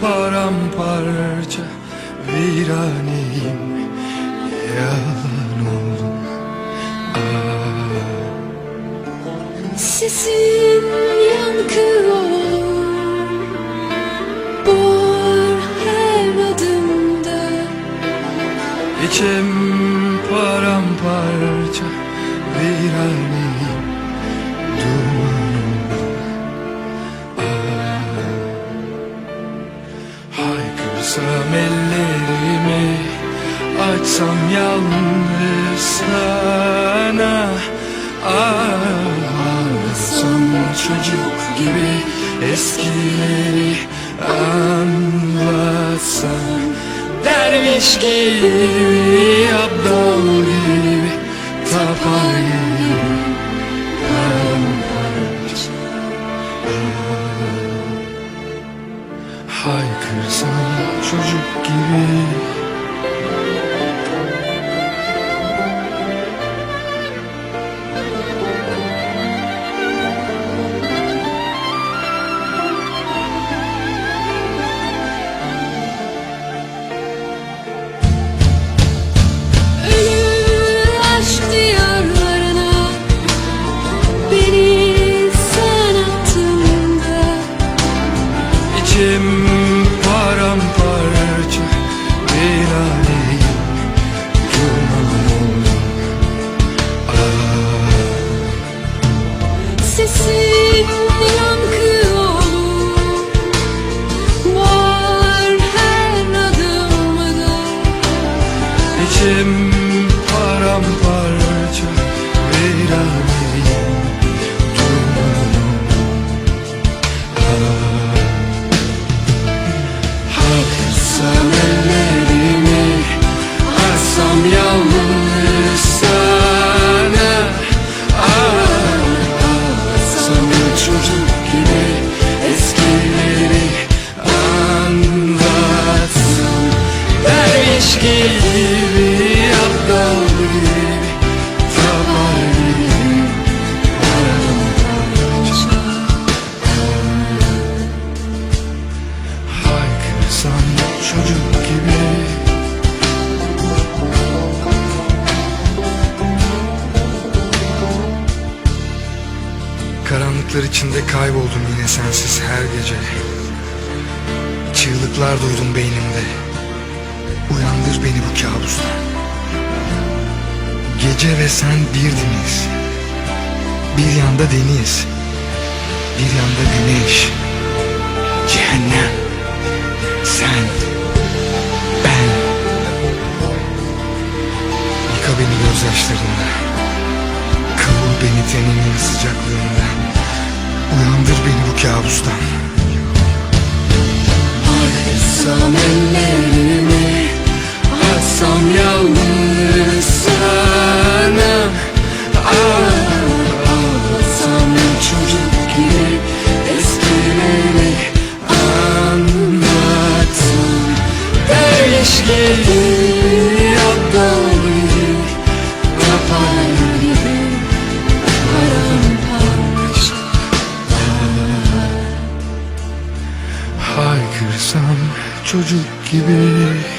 paramparça viraneyim Yalan oldum Sesin yankı olur Boğar her adımda. İçim paramparça viraneyim Haykırsam ellerimi Açsam yalnız sana. Ağlasam çocuk gibi Eskileri anlatsam. Derviş gibi, abdal gibi Tapar gibi İçim paramparça çocuk gibi Eskileri anlatsam Derviş gibi Karanlıklar içinde kayboldum yine sensiz her gece. Çığlıklar duydum beynimde. Uyandır beni bu kabustan. Gece ve sen birdiniz Bir yanda deniz. Bir yanda güneş. Cehennem. Sen. Ben. Yıka beni gözyaşlarında. Kavur beni teninin bu kabustan. Açsam ellerimi Açsam yalnız sana. Ağlasam çocuk gibi Eskileri anlatsam. Derviş gibi Haykırsam çocuk gibi